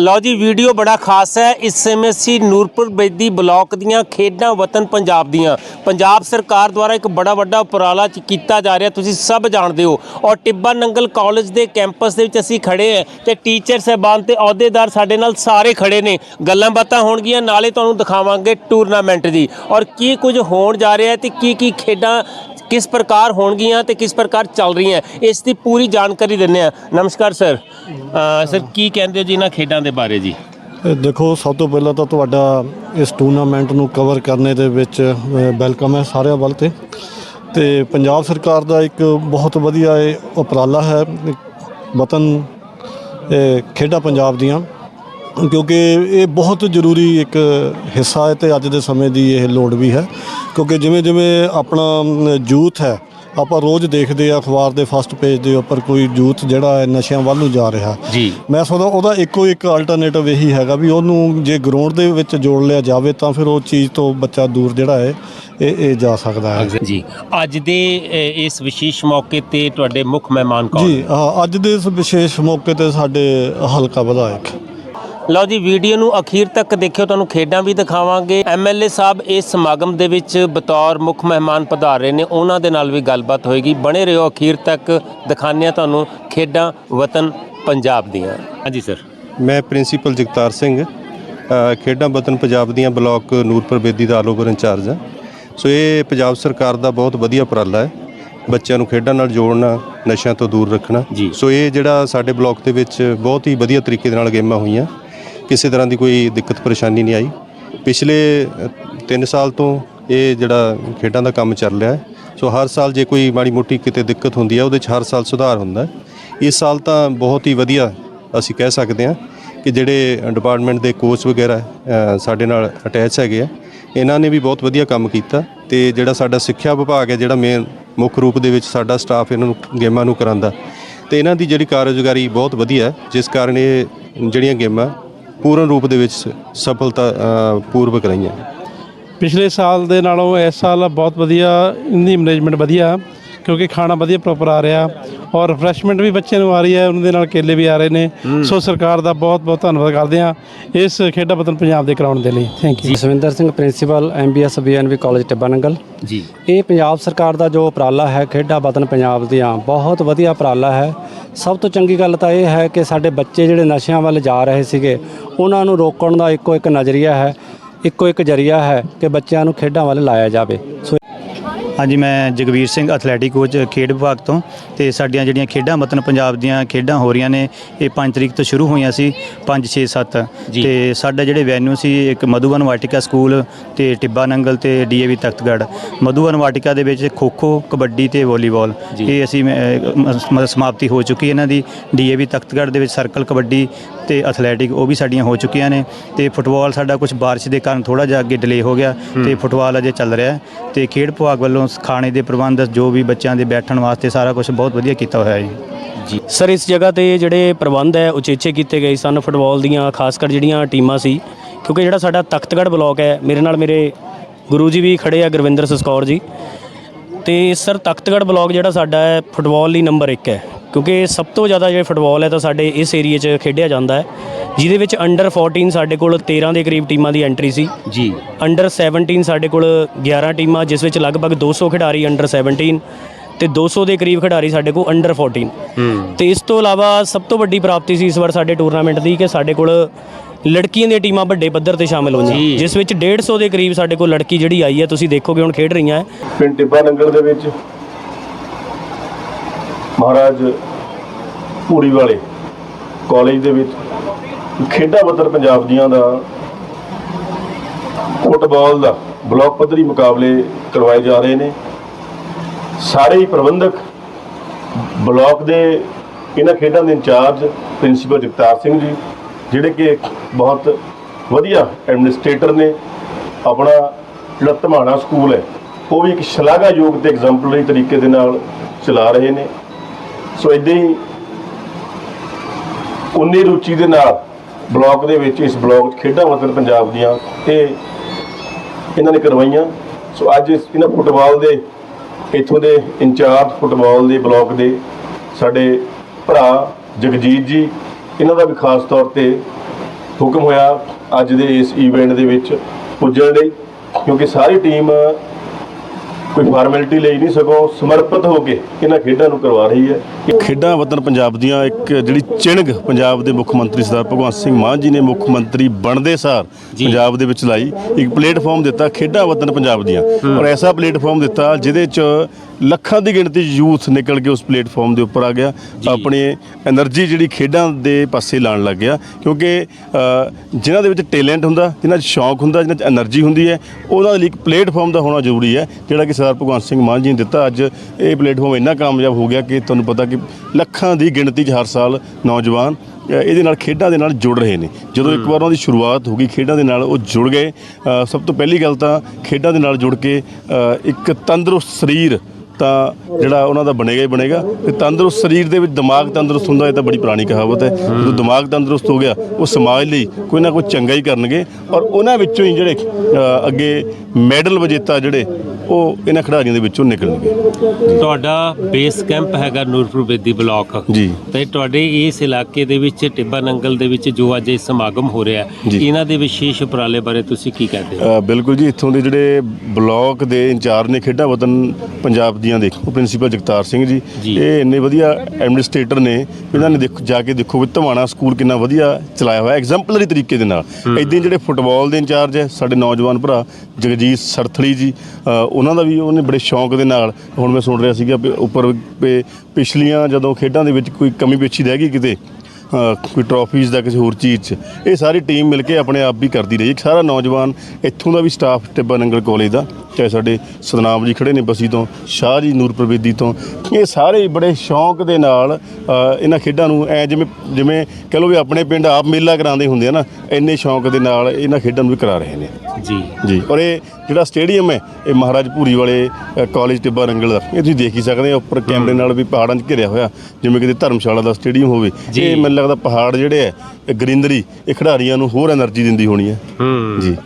ਲਓ ਜੀ, ਵੀਡੀਓ ਬੜਾ ਖਾਸ ਹੈ। ਇਸ ਸਮੇਂ ਅਸੀਂ ਨੂਰਪੁਰ ਬੇਦੀ ਬਲਾਕ ਦੀਆਂ ਖੇਡਾਂ ਵਤਨ ਪੰਜਾਬ ਦੀਆਂ। ਪੰਜਾਬ ਸਰਕਾਰ ਦੁਆਰਾ ਇੱਕ ਬੜਾ ਵੱਡਾ ਉਪਰਾਲਾ ਕੀਤਾ ਜਾ ਰਿਹਾ। ਤੁਸੀਂ ਸਭ ਜਾਣਦੇ ਹੋ। ਔਰ ਟਿੱਬਾ ਨੰਗਲ ਕਾਲਜ ਦੇ ਕੈਂਪਸ ਦੇ ਵਿੱਚ ਅਸੀਂ ਖੜੇ ਹਾਂ ਤੇ ਟੀਚਰ ਸਹਿਬਾਨ ਤੇ ਅਹੁਦੇਦਾਰ ਸਾਡੇ ਨਾਲ ਸਾਰੇ ਖੜੇ ਨੇ। ਗੱਲਾਂ ਬਾਤਾਂ ਹੋਣਗੀਆਂ, ਨਾਲੇ ਤੁਹਾਨੂੰ ਦਿਖਾਵਾਂਗੇ ਟੂਰਨਾਮੈਂਟ ਦੀ। ਔਰ ਕੀ ਕੁਝ ਹੋਣ ਜਾ ਰਿਹਾ ਹੈ ਤੇ ਕੀ ਕੀ ਖੇਡਾਂ ਕਿਸ ਪ੍ਰਕਾਰ ਹੋਣਗੀਆਂ ਤੇ ਕਿਸ ਪ੍ਰਕਾਰ ਚੱਲ ਰਹੀਆਂ, ਇਸ ਦੀ ਪੂਰੀ ਜਾਣਕਾਰੀ ਦਿੰਦੇ ਆ ਨਮਸਕਾਰ ਸਰ। ਸਰ, ਕੀ ਕਹਿੰਦੇ ਹੋ ਜੀ ਇਹਨਾਂ ਖੇਡਾਂ ਦੇ ਬਾਰੇ ਜੀ? ਦੇਖੋ, ਸਭ ਤੋਂ ਪਹਿਲਾਂ ਤਾਂ ਤੁਹਾਡਾ ਇਸ ਟੂਰਨਾਮੈਂਟ ਨੂੰ ਕਵਰ ਕਰਨੇ ਦੇ ਵਿੱਚ ਵੈਲਕਮ ਹੈ ਸਾਰਿਆਂ ਵੱਲ ਤੇ। ਤੇ ਪੰਜਾਬ ਸਰਕਾਰ ਦਾ ਇੱਕ ਬਹੁਤ ਵਧੀਆ ਇਹ ਉਪਰਾਲਾ ਹੈ, ਵਤਨ ਖੇਡਾਂ ਪੰਜਾਬ ਦੀਆਂ। ਕਿਉਂਕਿ ਇਹ ਬਹੁਤ ਜ਼ਰੂਰੀ ਇੱਕ ਹਿੱਸਾ ਹੈ ਤੇ ਅੱਜ ਦੇ ਸਮੇਂ ਦੀ ਇਹ ਲੋੜ ਵੀ ਹੈ। ਕਿਉਂਕਿ ਜਿਵੇਂ ਜਿਵੇਂ ਆਪਣਾ ਯੂਥ ਹੈ ਆਪਾਂ ਰੋਜ਼ ਦੇਖਦੇ ਆ ਅਖਬਾਰ ਦੇ ਫਸਟ ਪੇਜ ਦੇ ਉੱਪਰ ਕੋਈ ਯੂਥ ਜਿਹੜਾ ਹੈ ਨਸ਼ਿਆਂ ਵੱਲ ਨੂੰ ਜਾ ਰਿਹਾ। ਜੀ। ਮੈਂ ਸੋਚਦਾ ਉਹਦਾ ਇੱਕੋ ਇੱਕ ਅਲਟਰਨੇਟਿਵ ਇਹੀ ਹੈਗਾ ਵੀ ਉਹਨੂੰ ਜੇ ਗਰਾਊਂਡ ਦੇ ਵਿੱਚ ਜੋੜ ਲਿਆ ਜਾਵੇ ਤਾਂ ਫਿਰ ਉਹ ਚੀਜ਼ ਤੋਂ ਬੱਚਾ ਦੂਰ ਜਿਹੜਾ ਹੈ ਇਹ ਇਹ ਜਾ ਸਕਦਾ ਹੈ। ਜੀ। ਅੱਜ ਦੇ ਇਸ ਵਿਸ਼ੇਸ਼ ਮੌਕੇ ਤੇ ਤੁਹਾਡੇ ਮੁੱਖ ਮਹਿਮਾਨ ਕੌਣ ਜੀ ਅੱਜ ਦੇ ਇਸ ਵਿਸ਼ੇਸ਼ ਮੌਕੇ ਤੇ ਸਾਡੇ ਹਲਕਾ ਵਿਧਾਇਕ। ਲਓ ਜੀ ਵੀਡੀਓ ਨੂੰ ਅਖੀਰ ਤੱਕ ਦੇਖਿਓ ਤੁਹਾਨੂੰ ਖੇਡਾਂ ਵੀ ਦਿਖਾਵਾਂਗੇ। ਐਮਐਲਏ ਸਾਹਿਬ ਇਸ ਸਮਾਗਮ ਦੇ ਵਿੱਚ ਬਤੌਰ ਮੁੱਖ ਮਹਿਮਾਨ ਪਧਾਰ ਰਹੇ ਨੇ ਉਹਨਾਂ ਦੇ ਨਾਲ ਵੀ ਗੱਲਬਾਤ ਹੋਏਗੀ। ਬਣੇ ਰਹੋ ਅਖੀਰ ਤੱਕ ਦਿਖਾਉਂਦੇ ਹਾਂ ਤੁਹਾਨੂੰ ਖੇਡਾਂ ਵਤਨ ਪੰਜਾਬ ਦੀਆਂ। ਹਾਂਜੀ ਸਰ। ਮੈਂ ਪ੍ਰਿੰਸੀਪਲ ਜਗਤਾਰ ਸਿੰਘ ਖੇਡਾਂ ਵਤਨ ਪੰਜਾਬ ਦੀਆਂ ਬਲਾਕ ਨੂਰਪੁਰ ਬੇਦੀ ਦਾ ਆਲ ਓਵਰ ਇੰਚਾਰਜ ਹਾਂ। ਸੋ ਇਹ ਪੰਜਾਬ ਸਰਕਾਰ ਦਾ ਬਹੁਤ ਵਧੀਆ ਉਪਰਾਲਾ ਹੈ ਬੱਚਿਆਂ ਨੂੰ ਖੇਡਾਂ ਨਾਲ ਜੋੜਨਾ ਨਸ਼ਿਆਂ ਤੋਂ ਦੂਰ ਰੱਖਣਾ। ਜੀ। ਸੋ ਇਹ ਜਿਹੜਾ ਸਾਡੇ ਬਲਾਕ ਦੇ ਵਿੱਚ ਬਹੁਤ ਹੀ ਵਧੀਆ ਤਰੀਕੇ ਦੇ ਨਾਲ ਗੇਮਾਂ ਹੋਈਆਂ। ਕਿਸੇ ਤਰ੍ਹਾਂ ਦੀ ਕੋਈ ਦਿੱਕਤ ਪਰੇਸ਼ਾਨੀ ਨਹੀਂ ਆਈ। ਪਿਛਲੇ 3 ਸਾਲ ਤੋਂ ਇਹ ਜਿਹੜਾ ਖੇਡਾਂ ਦਾ ਕੰਮ ਚੱਲ ਰਿਹਾ ਹੈ, ਸੋ ਹਰ ਸਾਲ ਜੇ ਕੋਈ ਮਾੜੀ ਮੋਟੀ ਕਿਤੇ ਦਿੱਕਤ ਹੁੰਦੀ ਹੈ ਉਹਦੇ 'ਚ ਹਰ ਸਾਲ ਸੁਧਾਰ ਹੁੰਦਾ ਇਸ ਸਾਲ ਤਾਂ ਬਹੁਤ ਹੀ ਵਧੀਆ ਅਸੀਂ ਕਹਿ ਸਕਦੇ ਹਾਂ ਕਿ ਜਿਹੜੇ ਡਿਪਾਰਟਮੈਂਟ ਦੇ ਕੋਚ ਵਗੈਰਾ ਸਾਡੇ ਨਾਲ ਅਟੈਚ ਹੈਗੇ ਆ, ਇਹਨਾਂ ਨੇ ਵੀ ਬਹੁਤ ਵਧੀਆ ਕੰਮ ਕੀਤਾ ਤੇ ਜਿਹੜਾ ਸਾਡਾ ਸਿੱਖਿਆ ਵਿਭਾਗ ਹੈ, ਜਿਹੜਾ ਮੇਨ ਮੁੱਖ ਰੂਪ ਦੇ ਵਿੱਚ ਸਾਡਾ ਸਟਾਫ ਇਹਨਾਂ ਨੂੰ, ਗੇਮਾਂ ਨੂੰ ਕਰਾਂਦਾ ਤੇ ਇਹਨਾਂ ਦੀ ਜਿਹੜੀ ਕਾਰਜਕਾਰੀ ਬਹੁਤ ਵਧੀਆ ਹੈ, ਜਿਸ ਕਾਰਨ ਇਹ ਜਿਹੜੀਆਂ ਗੇਮਾਂ ਪੂਰਨ ਰੂਪ ਦੇ ਵਿੱਚ ਸਫਲਤਾ ਪੂਰਵਕ ਰਹੀਆਂ। ਪਿਛਲੇ ਸਾਲ ਦੇ ਨਾਲੋਂ ਇਸ ਸਾਲ ਬਹੁਤ ਵਧੀਆ ਇਹਦੀ ਮੈਨੇਜਮੈਂਟ ਵਧੀਆ ਕਿਉਂਕਿ ਖਾਣਾ ਵਧੀਆ ਪ੍ਰੋਪਰ ਆ ਰਿਹਾ ਔਰ ਰਿਫਰੈਸ਼ਮੈਂਟ ਵੀ ਬੱਚਿਆਂ ਨੂੰ ਆ ਰਹੀ ਹੈ ਉਹਨਾਂ ਦੇ ਨਾਲ ਕੇਲੇ ਵੀ ਆ ਰਹੇ ਨੇ। ਸੋ ਸਰਕਾਰ ਦਾ ਬਹੁਤ ਬਹੁਤ ਧੰਨਵਾਦ ਕਰਦੇ ਹਾਂ ਇਸ ਖੇਡਾਂ ਵਤਨ ਪੰਜਾਬ ਦੇ ਕਰਾਉਣ ਦੇ ਲਈ। Thank you Jaswinder Singh principal MBS BNV college Tibba Nangal. ਜੀ। ਇਹ ਪੰਜਾਬ ਸਰਕਾਰ ਦਾ ਜੋ ਉਪਰਾਲਾ ਹੈ ਖੇਡਾਂ ਵਤਨ ਪੰਜਾਬ ਦੀਆਂ ਬਹੁਤ ਵਧੀਆ ਉਪਰਾਲਾ ਹੈ। ਸਭ ਤੋਂ ਚੰਗੀ ਗੱਲ ਤਾਂ ਇਹ ਹੈ ਕਿ ਸਾਡੇ ਬੱਚੇ ਜਿਹੜੇ ਨਸ਼ਿਆਂ ਵੱਲ ਜਾ ਰਹੇ ਸੀਗੇ, ਉਹਨਾਂ ਨੂੰ ਰੋਕਣ ਦਾ ਇੱਕੋ ਇੱਕ ਨਜ਼ਰੀਆ ਹੈ, ਇੱਕੋ ਇੱਕ ਜਰੀਆ ਹੈ ਕਿ ਬੱਚਿਆਂ ਨੂੰ ਖੇਡਾਂ ਵੱਲ ਲਾਇਆ ਜਾਵੇ। ਸੋ ਹਾਂਜੀ ਮੈਂ ਜਗਵੀਰ ਸਿੰਘ ਐਥਲੈਟਿਕ ਕੋਚ ਖੇਡ ਵਿਭਾਗ ਤੋਂ ਤੇ ਸਾਡੀਆਂ ਜਿਹੜੀਆਂ ਖੇਡਾਂ ਮਤਨ ਪੰਜਾਬ ਦੀਆਂ ਖੇਡਾਂ ਹੋ ਰਹੀਆਂ ਨੇ ਇਹ 5 ਤਰੀਕ ਤੋਂ ਸ਼ੁਰੂ ਹੋਈਆਂ ਸੀ 5 6 7 ਜੀ। ਤੇ ਸਾਡਾ ਜਿਹੜੇ ਵੈਨਿਊ ਸੀ ਇੱਕ ਮਧੂਬਨ ਵਾਟਿਕਾ ਸਕੂਲ ਤੇ ਟਿੱਬਾ ਨੰਗਲ ਤੇ ਡੀਏਵੀ ਤਖਤਗੜ੍ਹ ਮਧੂਬਨ ਵਾਟਿਕਾ ਦੇ ਵਿੱਚ ਖੋ-ਖੋ ਕਬੱਡੀ ਤੇ ਵਾਲੀਬਾਲ। ਇਹ ਅਸੀਂ ਅਹ, ਮ- ਮ- ਸਮਾਪਤੀ ਹੋ ਚੁੱਕੀ ਇਹਨਾਂ ਦੀ ਡੀਏਵੀ ਤਖਤਗੜ੍ਹ ਦੇ ਵਿੱਚ ਸਰਕਲ ਕਬੱਡੀ ਤੇ ਐਥਲੈਟਿਕ ਉਹ ਵੀ ਸਾਡੀਆਂ ਹੋ ਚੁੱਕੀਆਂ ਨੇ ਤੇ ਫੁੱਟਬਾਲ ਸਾਡਾ ਕੁਝ ਬਾਰਿਸ਼ ਦੇ ਕਾਰਨ ਥੋੜਾ ਜਿਹਾ ਅੱਗੇ ਡਿਲੇ ਹੋ ਗਿਆ ਤੇ ਫੁੱਟਬਾਲ ਅਜੇ ਚੱਲ ਰਿਹਾ ਹੈ ਤੇ ਖੇਡ ਵਿਭਾਗ ਵੱਲੋਂ ਖਾਣੇ ਦੇ ਪ੍ਰਬੰਧ ਜੋ ਵੀ ਬੱਚਿਆਂ ਦੇ ਬੈਠਣ ਵਾਸਤੇ ਸਾਰਾ ਕੁਝ ਬਹੁਤ ਵਧੀਆ ਕੀਤਾ ਹੋਇਆ ਹੈ ਜੀ। ਸਰ ਇਸ ਜਗ੍ਹਾ ਤੇ ਜਿਹੜੇ ਪ੍ਰਬੰਧ ਹੈ ਉਚੇਚੇ ਕੀਤੇ ਗਏ ਸਨ ਫੁੱਟਬਾਲ ਦੀਆਂ ਖਾਸ ਕਰ ਜਿਹੜੀਆਂ ਟੀਮਾਂ ਸੀ ਕਿਉਂਕਿ ਜਿਹੜਾ ਸਾਡਾ ਤਖਤਗੜ੍ਹ ਬਲਾਕ ਹੈ ਮੇਰੇ ਨਾਲ ਮੇਰੇ ਗੁਰੂ ਜੀ ਵੀ ਖੜੇ ਆ ਗੁਰਵਿੰਦਰ ਸਸਕੌਰ ਜੀ। ਤੇ ਸਰ ਤਖਤਗੜ੍ਹ ਬਲਾਕ ਜਿਹੜਾ ਸਾਡਾ ਹੈ ਫੁੱਟਬਾਲ ਲਈ ਨੰਬਰ 1 ਹੈ। ਕਿਉਂਕਿ ਸਭ ਤੋਂ ਜ਼ਿਆਦਾ ਜਿਹੜੇ ਫੁੱਟਬਾਲ ਹੈ ਤਾਂ ਸਾਡੇ ਇਸ ਏਰੀਆ 'ਚ ਖੇਡਿਆ ਜਾਂਦਾ ਹੈ ਜਿਹਦੇ ਵਿੱਚ ਅੰਡਰ 14 ਸਾਡੇ ਕੋਲ 13 ਦੇ ਕਰੀਬ ਟੀਮਾਂ ਦੀ ਐਂਟਰੀ ਸੀ। ਜੀ। ਅੰਡਰ 17 ਸਾਡੇ ਕੋਲ 11 ਟੀਮਾਂ ਜਿਸ ਵਿੱਚ ਲਗਭਗ 200 ਖਿਡਾਰੀ ਅੰਡਰ 17 ਤੇ 200 ਦੇ ਕਰੀਬ ਖਿਡਾਰੀ ਸਾਡੇ ਕੋਲ ਅੰਡਰ 14 ਤੇ ਇਸ ਤੋਂ ਇਲਾਵਾ ਸਭ ਤੋਂ ਵੱਡੀ ਪ੍ਰਾਪਤੀ ਸੀ ਇਸ ਵਾਰ ਸਾਡੇ ਟੂਰਨਾਮੈਂਟ ਦੀ ਕਿ ਸਾਡੇ ਕੋਲ ਲੜਕੀਆਂ ਦੀਆਂ ਟੀਮਾਂ ਵੱਡੇ ਪੱਧਰ ਤੇ ਸ਼ਾਮਲ ਜੀ। ਹੋਈਆਂ ਜਿਸ ਵਿੱਚ 150 ਦੇ ਕਰੀਬ ਸਾਡੇ ਕੋਲ ਲੜਕੀ ਜਿਹੜੀ ਆਈ ਹੈ ਤੁਸੀਂ ਦੇਖੋਗੇ ਹੁਣ ਖੇਡ ਰਹੀਆਂ ਹੈ। ਪਿੰਡ ਟਿੱਬਾ ਨੰਗਲ ਦੇ ਵਿੱਚ ਮਹਾਰਾਜ ਪੂਰੀ ਵਾਲੇ ਕਾਲਜ ਦੇ ਵਿੱਚ ਖੇਡਾਂ ਵਤਨ ਪੰਜਾਬ ਦੀਆਂ ਦਾ ਫੁੱਟਬਾਲ ਦਾ ਬਲਾਕ ਪੱਧਰੀ ਮੁਕਾਬਲੇ ਕਰਵਾਏ ਜਾ ਰਹੇ ਨੇ। ਸਾਰੇ ਹੀ ਪ੍ਰਬੰਧਕ ਬਲਾਕ ਦੇ ਇਹਨਾਂ ਖੇਡਾਂ ਦੇ ਇੰਚਾਰਜ ਪ੍ਰਿੰਸੀਪਲ ਜਗਤਾਰ ਸਿੰਘ ਜੀ, ਜਿਹੜੇ ਕਿ ਬਹੁਤ ਵਧੀਆ ਐਡਮਿਨਿਸਟ੍ਰੇਟਰ ਨੇ, ਆਪਣਾ ਜਿਹੜਾ ਧਮਾਣਾ ਸਕੂਲ ਹੈ, ਉਹ ਵੀ ਇੱਕ ਸ਼ਲਾਘਾਯੋਗ ਤੇ ਐਗਜ਼ਾਮਪਲਰੀ ਤਰੀਕੇ ਦੇ ਨਾਲ ਚਲਾ ਰਹੇ ਨੇ। ਸੋ ਇਦਾਂ ਹੀ ਉਨੀ ਰੁਚੀ ਦੇ ਨਾਲ ਬਲਾਕ ਦੇ ਵਿੱਚ ਇਸ ਬਲਾਕ ਖੇਡਾਂ ਵਤਨ ਪੰਜਾਬ ਦੀਆਂ ਇਹ ਇਹਨਾਂ ਨੇ ਕਰਵਾਈਆਂ। ਸੋ ਅੱਜ ਇਸ- ਇਹਨਾਂ ਫੁੱਟਬਾਲ ਦੇ, ਇੱਥੋਂ ਦੇ ਇੰਚਾਰਜ ਫੁੱਟਬਾਲ ਦੇ ਬਲਾਕ ਦੇ ਸਾਡੇ ਭਰਾ ਜਗਜੀਤ ਜੀ, ਇਹਨਾਂ ਦਾ ਵੀ ਖਾਸ ਤੌਰ ਤੇ ਹੁਕਮ ਹੋਇਆ ਅੱਜ ਦੇ ਇਸ ਈਵੈਂਟ ਦੇ ਵਿੱਚ ਪੁੱਜਣ ਲਈ, ਕਿਉਂਕਿ ਸਾਰੀ ਟੀਮ ਕੋਈ ਫਾਰਮੈਲਿਟੀ ਲਈ ਨਹੀਂ ਸਕੋ ਸਮਰਪਿਤ ਹੋ ਕੇ ਇਹਨਾਂ ਖੇਡਾਂ ਨੂੰ ਕਰਵਾ ਰਹੀ ਹੈ। ਖੇਡਾਂ ਵਤਨ ਪੰਜਾਬ ਦੀਆਂ ਇੱਕ ਜਿਹੜੀ ਚਿਣਗ ਪੰਜਾਬ ਦੇ ਮੁੱਖ ਮੰਤਰੀ ਸਰਦਾਰ ਭਗਵੰਤ ਸਿੰਘ ਮਾਨ ਜੀ ਨੇ ਮੁੱਖ ਮੰਤਰੀ ਬਣਦੇ ਸਾਰ ਪੰਜਾਬ ਦੇ ਵਿੱਚ ਲਾਈ ਇੱਕ ਪਲੇਟਫਾਰਮ ਦਿੱਤਾ ਖੇਡਾਂ ਵਤਨ ਪੰਜਾਬ ਦੀਆਂ। ਔਰ ਐਸਾ ਪਲੇਟਫਾਰਮ ਦਿੱਤਾ ਜਿਹਦੇ 'ਚ ਲੱਖਾਂ ਦੀ ਗਿਣਤੀ ਯੂਥ ਨਿਕਲ ਕੇ ਉਸ ਪਲੇਟਫਾਰਮ ਦੇ ਉੱਪਰ ਆ ਗਿਆ। ਆਪਣੇ એનર્ਜੀ ਜਿਹੜੀ ਖੇਡਾਂ ਦੇ ਪਾਸੇ ਲਾਣ ਲੱਗ ਗਿਆ। ਕਿਉਂਕਿ ਜਿਨ੍ਹਾਂ ਦੇ ਵਿੱਚ ਟੈਲੈਂਟ ਹੁੰਦਾ ਜਿਨ੍ਹਾਂ 'ਚ ਸ਼ੌਕ ਹੁੰਦਾ ਜਿਨ੍ਹਾਂ 'ਚ એનર્ਜੀ ਹੁੰਦੀ ਹੈ ਉਹਨਾਂ ਦੇ ਲਈ ਇੱਕ ਪਲੇਟਫਾਰਮ ਦਾ ਹੋਣਾ ਜ਼ਰੂਰੀ ਹੈ ਜਿਹੜਾ ਕਿ ਸਰਦਾਰ ਭਗਵੰਤ ਸਿੰਘ ਮਾਨ ਜੀ ਨੇ ਦਿੱਤਾ। ਅੱਜ ਇਹ ਪਲੇਟਫਾਰਮ ਇੰਨਾ ਕਾਮਯਾਬ ਹੋ ਗਿਆ ਕਿ ਤੁਹਾਨੂੰ ਪਤਾ ਕਿ ਲੱਖਾਂ ਦੀ ਗਿਣਤੀ 'ਚ ਹਰ ਸਾਲ ਨੌਜਵਾਨ ਇਹਦੇ ਨਾਲ ਖੇਡਾਂ ਦੇ ਨਾਲ ਜੁੜ ਰਹੇ ਨੇ। ਜਦੋਂ ਇੱਕ ਵਾਰ ਉਹਨਾਂ ਦੀ ਸ਼ੁਰੂਆਤ ਹੋ ਗਈ ਖੇਡਾਂ ਦੇ ਨਾਲ ਉਹ ਜੁੜ ਗਏ। ਸਭ ਤੋਂ ਪਹਿਲੀ ਗੱਲ ਤਾਂ ਖੇਡਾਂ ਦੇ ਨਾਲ ਜੁੜ ਕੇ ਇੱਕ ਤੰਦਰੁਸਤ ਸਰੀਰ ਤਾਂ ਜਿਹੜਾ ਉਹਨਾਂ ਦਾ ਬਣੇਗਾ ਹੀ ਬਣੇਗਾ। ਤੇ ਤੰਦਰੁਸਤ ਸਰੀਰ ਦੇ ਵਿੱਚ ਦਿਮਾਗ ਤੰਦਰੁਸਤ ਹੁੰਦਾ ਇਹ ਤਾਂ ਬੜੀ ਪੁਰਾਣੀ ਕਹਾਵਤ ਹੈ। ਜਦੋਂ ਦਿਮਾਗ ਤੰਦਰੁਸਤ ਹੋ ਗਿਆ ਉਹ ਸਮਾਜ ਲਈ ਕੋਈ ਨਾ ਕੋਈ ਚੰਗਾ ਹੀ ਕਰਨਗੇ। ਔਰ ਉਹਨਾਂ ਵਿੱਚੋਂ ਹੀ ਜਿਹੜੇ ਅੱਗੇ ਮੈਡਲ ਵਿਜੇਤਾ ਜਿਹੜੇ ਉਹ ਇਹਨਾਂ ਖਿਡਾਰੀਆਂ ਦੇ ਵਿੱਚੋਂ ਨਿਕਲਣਗੇ। ਤੁਹਾਡਾ ਬੇਸ ਕੈਂਪ ਹੈਗਾ ਨੂਰਪੁਰ ਬੇਦੀ ਬਲਾਕ। ਜੀ। ਤੇ ਤੁਹਾਡੇ ਇਸ ਇਲਾਕੇ ਦੇ ਵਿੱਚ ਟਿੱਬਾ ਨੰਗਲ ਦੇ ਵਿੱਚ ਜੋ ਅੱਜ ਇਹ ਸਮਾਗਮ ਹੋ ਰਿਹਾ ਹੈ, ਜੀ। ਇਹਨਾਂ ਦੇ ਵਿਸ਼ੇਸ਼ ਉਪਰਾਲੇ ਬਾਰੇ ਤੁਸੀਂ ਕੀ ਕਹਿੰਦੇ ਹੋ? ਅ, ਬਿਲਕੁਲ ਜੀ ਇੱਥੋਂ ਦੇ ਜਿਹੜੇ ਬਲਾਕ ਦੇ ਇੰਚਾਰਜ ਨੇ ਖੇਡਾਂ ਵਤਨ ਪੰਜਾਬ ਦੀਆਂ ਦੇ ਉਹ ਪ੍ਰਿੰਸੀਪਲ ਜਗਤਾਰ ਸਿੰਘ ਜੀ। ਜੀ। ਇਹ ਇੰਨੇ ਵਧੀਆ ਐਡਮਿਨਿਸਟ੍ਰੇਟਰ ਨੇ ਇਹਨਾਂ ਨੇ ਦੇਖੋ ਜਾ ਕੇ ਦੇਖੋ ਵੀ ਧਵਾਣਾ ਸਕੂਲ ਕਿੰਨਾ ਵਧੀਆ ਚਲਾਇਆ ਹੋਇਆ ਐਗਜ਼ੈਂਪਲਰੀ ਤਰੀਕੇ ਦੇ ਨਾਲ। ਇਦਾਂ ਜਿਹੜੇ ਫੁੱਟਬਾਲ ਦੇ ਇੰਚਾਰਜ ਹੈ ਸਾਡੇ ਨੌਜਵਾਨ ਭਰਾ ਜਗਜੀਤ ਸਰਥਲੀ ਜੀ ਅ, ਉਹਨਾਂ ਦਾ ਵੀ ਉਹਨੇ ਬੜੇ ਸ਼ੌਂਕ ਦੇ ਨਾਲ ਹੁਣ ਮੈਂ ਸੁਣ ਰਿਹਾ ਸੀਗਾ ਵੀ ਉੱਪਰ ਵੀ ਪਿਛਲੀਆਂ ਜਦੋਂ ਖੇਡਾਂ ਦੇ ਵਿੱਚ ਕੋਈ ਕਮੀ ਪੇਸ਼ੀ ਰਹਿ ਗਈ ਕਿਤੇ ਕੋਈ ਟਰੋਫੀਜ਼ ਦਾ ਕਿਸੇ ਹੋਰ ਚੀਜ਼ 'ਚ, ਇਹ ਸਾਰੀ ਟੀਮ ਮਿਲ ਕੇ ਆਪਣੇ ਆਪ ਵੀ ਕਰਦੀ ਰਹੀ। ਇੱਕ ਸਾਰਾ ਨੌਜਵਾਨ ਇੱਥੋਂ ਦਾ ਵੀ ਸਟਾਫ ਟਿੱਬਾ ਨੰਗਲ ਕਾਲਜ ਦਾ। ਚਾਹੇ ਸਾਡੇ ਸਤਨਾਮ ਜੀ ਖੜੇ ਨੇ ਬਸੀ ਤੋਂ ਸ਼ਾਹ ਜੀ ਨੂਰ ਨੂਰਪ੍ਰਵੇਦੀ ਤੋਂ ਇਹ ਸਾਰੇ ਬੜੇ ਸ਼ੌਂਕ ਦੇ ਨਾਲ ਇਹਨਾਂ ਖੇਡਾਂ ਨੂੰ ਐ ਜਿਵੇਂ ਜਿਵੇਂ ਕਹ ਲਓ ਵੀ ਆਪਣੇ ਪਿੰਡ ਆਪ ਮੇਲਾ ਕਰਾਉਂਦੇ ਹੁੰਦੇ ਆ ਨਾ ਇੰਨੇ ਸ਼ੌਂਕ ਦੇ ਨਾਲ ਇਹਨਾਂ ਖੇਡਾਂ ਨੂੰ ਵੀ ਕਰਾ ਰਹੇ ਨੇ। ਜੀ। ਜੀ ਔਰ ਇਹ ਜਿਹੜਾ ਸਟੇਡੀਅਮ ਹੈ ਇਹ ਮਹਾਰਾਜ ਭੂਰੀ ਵਾਲੇ ਅ, ਕਾਲਜ ਟਿੱਬਾ ਰੰਗਲ ਦਾ ਇਹ ਤੁਸੀਂ ਦੇਖ ਹੀ ਸਕਦੇ ਹੋ ਉੱਪਰ ਕੈਮਰੇ ਨਾਲ ਵੀ ਪਹਾੜਾਂ 'ਚ ਘਿਰਿਆ ਹੋਇਆ ਜਿਵੇਂ ਕਿਤੇ ਧਰਮਸ਼ਾਲਾ ਦਾ ਸਟੇਡੀਅਮ ਹੋਵੇ ਇਹ ਮੈਨੂੰ ਲੱਗਦਾ ਪਹਾੜ ਜਿਹੜੇ ਹੈ ਇਹ ਗ੍ਰੀਨਰੀ ਇਹ ਖਿਡਾਰੀਆਂ ਨੂੰ ਹੋਰ એનર્ਜੀ ਦਿੰਦੀ ਹੋਣੀ ਹੈ। ਹੂੰ। ਜੀ।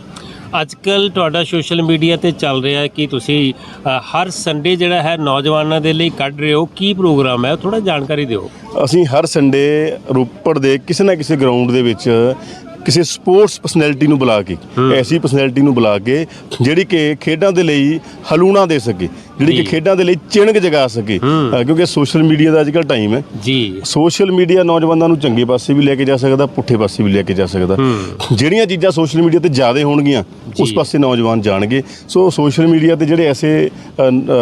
ਅੱਜ ਕੱਲ ਤੁਹਾਡਾ ਸੋਸ਼ਲ ਮੀਡੀਆ ਤੇ ਚੱਲ ਰਿਹਾ ਹੈ ਕਿ ਤੁਸੀਂ ਅ, ਹਰ ਸੰਡੇ ਜਿਹੜਾ ਹੈ ਨੌਜਵਾਨਾਂ ਦੇ ਲਈ ਕੱਢ ਰਹੇ ਹੋ। ਕੀ ਪ੍ਰੋਗਰਾਮ ਹੈ? ਥੋੜਾ ਜਾਣਕਾਰੀ ਦਿਓ। ਅਸੀਂ ਹਰ ਸੰਡੇ ਰੋਪੜ ਦੇ ਕਿਸੇ ਨਾ ਕਿਸੇ ਗਰਾਊਂਡ ਦੇ ਵਿੱਚ ਕਿਸੇ ਸਪੋਰਟਸ ਪਰਸਨੈਲਿਟੀ ਨੂੰ ਬੁਲਾ ਕੇ ਐਸੀ ਪਰਸਨੈਲਿਟੀ ਨੂੰ ਬੁਲਾ ਕੇ ਜਿਹੜੀ ਕਿ ਖੇਡਾਂ ਦੇ ਲਈ ਹਲੂਣਾ ਦੇ ਸਕੇ। ਜਿਹੜੀ ਕਿ। ਖੇਡਾਂ ਦੇ ਲਈ ਚਿਣਗ ਜਗਾ ਸਕੇ। ਕਿਉਂਕਿ ਸੋਸ਼ਲ ਮੀਡੀਆ ਦਾ ਅੱਜਕੱਲ ਟਾਈਮ ਹੈ। ਜੀ। ਸੋਸ਼ਲ ਮੀਡੀਆ ਨੌਜਵਾਨਾਂ ਨੂੰ ਚੰਗੇ ਪਾਸੇ ਵੀ ਲੈ ਕੇ ਜਾ ਸਕਦਾ ਪੁੱਠੇ ਪਾਸੇ ਵੀ ਲੈ ਕੇ ਜਾ ਸਕਦਾ। ਜਿਹੜੀਆਂ ਚੀਜ਼ਾਂ ਸੋਸ਼ਲ ਮੀਡੀਆ ਤੇ ਜ਼ਿਆਦਾ ਹੋਣਗੀਆਂ ਉਸ। ਪਾਸੇ ਨੌਜਵਾਨ ਜਾਣਗੇ। ਸੋ ਸੋਸ਼ਲ ਮੀਡੀਆ ਤੇ ਜਿਹੜੇ ਐਸੇ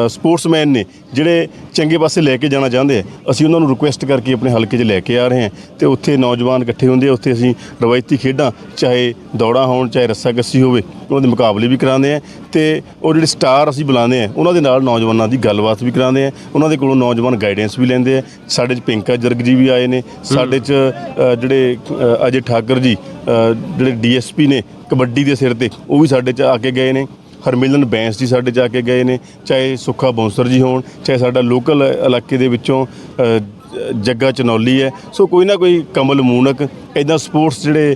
ਸਪੋਰਟਸਮੈਨ ਨੇ ਜਿਹੜੇ ਚੰਗੇ ਪਾਸੇ ਲੈ ਕੇ ਜਾਣਾ ਚਾਹੁੰਦੇ ਆ ਅਸੀਂ ਉਹਨਾਂ ਨੂੰ ਰਿਕੁਐਸਟ ਕਰਕੇ ਆਪਣੇ ਹਲਕੇ 'ਚ ਲੈ ਕੇ ਆ ਰਹੇ ਹਾਂ। ਤੇ ਉੱਥੇ ਨੌਜਵਾਨ ਇਕੱਠੇ ਹੁੰਦੇ ਆ ਉੱਥੇ ਅਸੀਂ ਰਵਾਇਤੀ ਖੇਡਾਂ ਚਾਹੇ ਦੌੜਾਂ ਹੋਣ ਚਾਹੇ ਰੱਸਾਕੱਸੀ ਹੋਵੇ ਉਹਨਾਂ ਦੇ ਮੁਕਾਬਲੇ ਵੀ ਕਰਾਉਂਦੇ ਆ। ਤੇ ਉਹ ਜਿਹੜੇ ਸਟਾਰ ਅਸੀਂ ਬੁਲਾਉਂਦੇ ਆ ਉਹਨਾਂ ਦੇ ਨਾਲ ਨੌਜਵਾਨਾਂ ਦੀ ਗੱਲਬਾਤ ਵੀ ਕਰਾਉਂਦੇ ਆ ਉਹਨਾਂ ਦੇ ਕੋਲੋਂ ਨੌਜਵਾਨ ਗਾਈਡੈਂਸ ਵੀ ਲੈਂਦੇ ਆ ਸਾਡੇ 'ਚ ਪਿੰਕਾ ਜਰਗ ਜੀ ਵੀ ਆਏ ਨੇ। ਸਾਡੇ 'ਚ ਅ, ਜਿਹੜੇ ਅ, ਅਜੇ ਠਾਕਰ ਜੀ ਅ, ਜਿਹੜੇ ਡੀਐਸਪੀ ਨੇ ਕਬੱਡੀ ਦੇ ਸਿਰ ਤੇ ਉਹ ਵੀ ਸਾਡੇ 'ਚ ਆ ਕੇ ਗਏ ਨੇ। ਹਰਮਿਲਨ ਬੈਂਸ ਜੀ ਸਾਡੇ 'ਚ ਆ ਕੇ ਗਏ ਨੇ। ਚਾਹੇ ਸੁੱਖਾ ਬੌਂਸਰ ਜੀ ਹੋਣ ਚਾਹੇ ਸਾਡਾ ਲੋਕਲ ਇਲਾਕੇ ਦੇ ਵਿੱਚੋਂ ਅ, ਜੱਗਾ ਚਨੌਲੀ ਹੈ। ਸੋ ਕੋਈ ਨਾ ਕੋਈ ਕਮਲ ਮੂਨਕ ਇਦਾਂ ਸਪੋਰਟਸ ਜਿਹੜੇ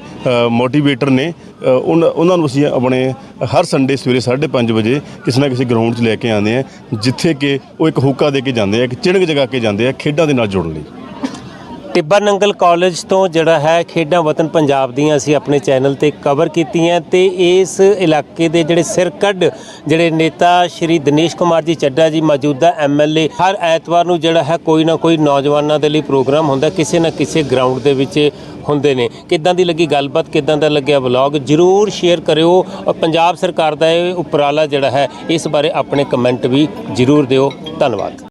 ਮੋਟੀਵੇਟਰ ਨੇ ਉਹਨਾਂ ਉਹਨਾਂ ਨੂੰ ਅਸੀਂ ਆਪਣੇ ਹਰ ਸੰਡੇ ਸਵੇਰੇ 5:30 ਵਜੇ ਕਿਸੇ ਨਾ ਕਿਸੇ ਗਰਾਊਂਡ 'ਚ ਲੈ ਕੇ ਆਉਂਦੇ ਆ ਜਿੱਥੇ ਕਿ ਉਹ ਇੱਕ ਹੋਕਾ ਦੇ ਕੇ ਜਾਂਦੇ ਆ, ਇੱਕ ਚਿਣਗ ਜਗਾ ਕੇ ਜਾਂਦੇ ਆ ਖੇਡਾਂ ਦੇ ਨਾਲ ਜੁੜਨ ਲਈ। ਟਿੱਬਾ ਨੰਗਲ ਕਾਲਜ ਤੋਂ ਜਿਹੜਾ ਹੈ ਖੇਡਾਂ ਵਤਨ ਪੰਜਾਬ ਦੀਆਂ ਅਸੀਂ ਆਪਣੇ ਚੈਨਲ ਤੇ ਕਵਰ ਕੀਤੀਆਂ ਤੇ ਇਸ ਇਲਾਕੇ ਦੇ ਜਿਹੜੇ ਸਿਰਕੱਢ ਜਿਹੜੇ ਨੇਤਾ ਸ਼੍ਰੀ ਦਿਨੇਸ਼ ਕੁਮਾਰ ਜੀ ਚੱਡਾ ਜੀ ਮੌਜੂਦਾ ਐਮਐਲਏ ਹਰ ਐਤਵਾਰ ਨੂੰ ਜਿਹੜਾ ਹੈ ਕੋਈ ਨਾ ਕੋਈ ਨੌਜਵਾਨਾਂ ਦੇ ਲਈ ਪ੍ਰੋਗਰਾਮ ਹੁੰਦਾ, ਕਿਸੇ ਨਾ ਕਿਸੇ ਗਰਾਊਂਡ ਦੇ ਵਿੱਚ ਹੁੰਦੇ ਨੇ। ਕਿੱਦਾਂ ਦੀ ਲੱਗੀ ਗੱਲਬਾਤ, ਕਿੱਦਾਂ ਦਾ ਲੱਗਿਆ ਵਲੌਗ ਜਰੂਰ ਸ਼ੇਅਰ ਕਰਿਓ ਔਰ ਪੰਜਾਬ ਸਰਕਾਰ ਦਾ ਇਹ ਉਪਰਾਲਾ ਜਿਹੜਾ ਹੈ, ਇਸ ਬਾਰੇ ਆਪਣੇ ਕਮੈਂਟ ਵੀ ਜਰੂਰ ਦਿਓ। ਧੰਨਵਾਦ।